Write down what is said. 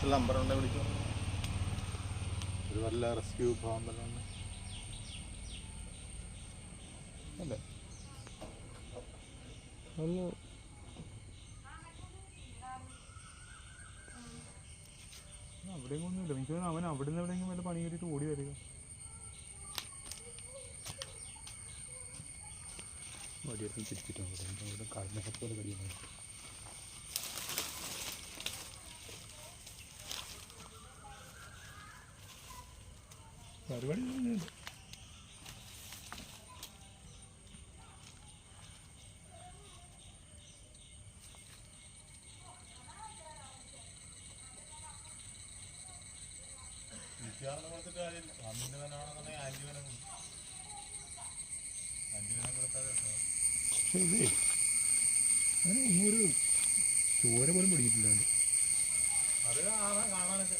നാട്ടിൽ നമ്പർ ഉണ്ടെങ്കിൽ വിളിക്കും. ഒരു വല്ല റെസ്ക്യൂ പോകാൻ പറ്റുന്ന അല്ലേ? ഒന്ന് അവിടെയും ഒന്നുമില്ല. എനിക്ക് തോന്നുന്നു അവൻ അവിടെ നിന്ന് എവിടെയെങ്കിലും വല്ല പണി കയറിയിട്ട് ഓടി വരിക. വടിയെടുത്ത് തിരിച്ചിട്ടാണ് അവിടെ പോലെ കടിയുണ്ട് പരിപാടി ഒന്നും ഒരു ചോര പോലും പിടിയിട്ടില്ല അത് കാണാൻ കാണാനൊക്കെ